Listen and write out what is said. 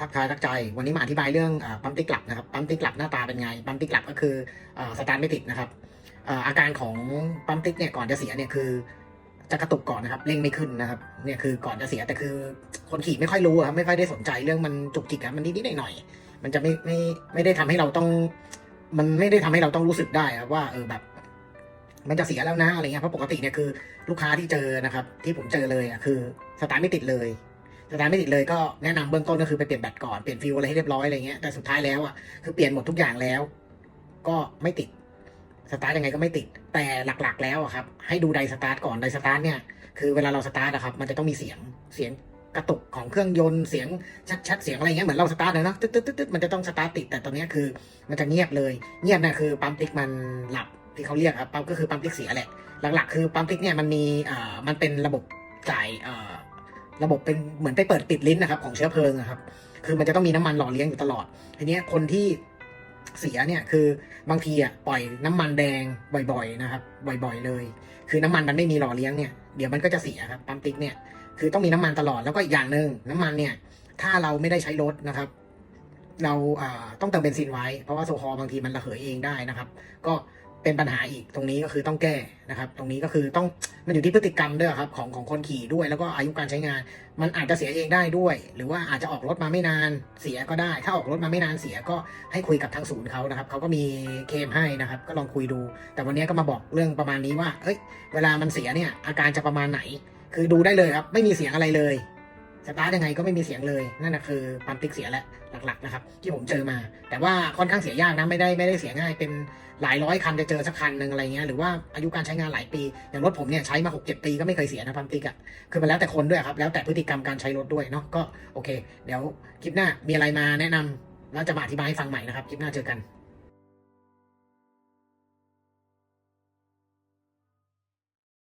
ทักทายทักใจ วันนี้มาอธิบายเรื่องปั๊มติ๊กหลับนะครับ ปั๊มติ๊กหลับหน้าตาเป็นไง ปั๊มติ๊กหลับก็คือสตาร์ทไม่ติดนะครับอาการของปั๊มติ๊กเนี่ยก่อนจะเสียเนี่ยคือจะกระตุกก่อนนะครับเร่งไม่ขึ้นนะครับเนี่ยคือก่อนจะเสียแต่คือคนขี่ไม่ค่อยรู้ครับไม่ค่อยได้สนใจเรื่องมันจุกจิกอะมันนิดๆหน่อยๆมันจะไม่ไม่ไม่ได้ทำให้เราต้อง มันไม่ได้ทำให้เราต้องรู้สึกได้ครับว่าเออแบบ มันจะเสียแล้วนะอะไรเงี้ยเพราะปกติเนี่ยคือ ลูกค้าที่เจอนะครับ ที่ผมเจอเลยอะคือสตาร์ทไม่ติดเลย สตาร์ทไม่ติดเลยก็แนะนำเบื้องต้นก็คือไปเปลี่ยนแบตก่อนเปลี่ยนฟิวอะไรให้เรียบร้อยอะไรเงี้ยแต่สุดท้ายแล้วอะคือเปลี่ยนหมดทุกอย่างแล้ว ก็ไม่ติดสตาร์ทยังไงก็ไม่ติด แต่หลักๆ แล้วอะครับ ให้ดูไดสตาร์ทก่อนไดสตาร์ทเนี่ยคือเวลาเราสตาร์ทอะครับ มันจะต้องมีเสียงเสียงกระตุกของเครื่องยนต์เสียงชัดๆเสียงอะไรเงี้ยเหมือนเราสตาร์ทเลยเนาะตึ๊ดตึ๊ดตึ๊ดตึ๊ดมันจะต้องสตาร์ทติดแต่ตอนนี้คือ มันจะเงียบเลยเงียบนะคือปั๊มติ๊กมันหลับที่เขาเรียกครับปั๊มก็คือปั๊มติ๊กเสียแหละหลักๆ คือปั๊มติ๊กเนี่ยมันมีอ่ามันเป็นระบบจ่ายอ่า ระบบเป็นเหมือนไปเปิดปิดลิ้นนะครับของเชื้อเพลิงอะครับ คือมันจะต้องมีน้ำมันหล่อเลี้ยงอยู่ตลอดทีเนี้ยคนที่เสียเนี่ยคือบางทีอะปล่อยน้ำมันแดงบ่อยๆนะครับ บ่อยๆเลย คือน้ำมันมันไม่มีหล่อเลี้ยงเนี่ยเดี๋ยวมันก็จะเสียครับปั๊มติ๊กเนี่ยคือต้องมีน้ำมันตลอดแล้วก็อีกอย่างหนึ่งน้ำมันเนี่ย ถ้าเราไม่ได้ใช้รถนะครับ เราต้องเติมเบนซินไว้ เพราะว่าโซฮอล์บางทีมันระเหยเองได้นะครับ ก็ เป็นปัญหาอีกตรงนี้ก็คือต้องแก้นะครับ ตรงนี้ก็คือต้องมันอยู่ที่พฤติกรรมด้วยครับของของคนขี่ด้วย แล้วก็อายุการใช้งาน มันอาจจะเสียเองได้ด้วย หรือว่าอาจจะออกรถมาไม่นานเสียก็ได้ ถ้าออกรถมาไม่นานเสียก็ให้คุยกับทางศูนย์เขานะครับเขาก็มีเคมให้นะครับ ก็ลองคุยดู แต่วันนี้ก็มาบอกเรื่องประมาณนี้ว่าเอ้ย เวลามันเสียเนี่ยอาการจะประมาณไหน คือดูได้เลยครับ ไม่มีเสียงอะไรเลย สตาร์ทยังไงก็ไม่มีเสียงเลยนั่นนะคือปั๊มติ๊กเสียแล้วหลักๆนะครับที่ผมเจอมา แต่ว่าค่อนข้างเสียยากนะไม่ได้ไม่ได้เสียง่ายเป็นหลายร้อยคันจะเจอสักคันหนึ่งอะไรเงี้ยหรือว่าอายุการใช้งานหลายปี อย่างรถผมเนี่ยใช้มาหกเจ็ดปีก็ไม่เคยเสียนะปั๊มติ๊กอะคือมันแล้วแต่คนด้วยครับแล้วแต่พฤติกรรมการใช้รถด้วยเนาะก็โอเค เดี๋ยวคลิปหน้ามีอะไรมาแนะนำแล้วจะมาอธิบายให้ฟังใหม่นะครับคลิปหน้าเจอกัน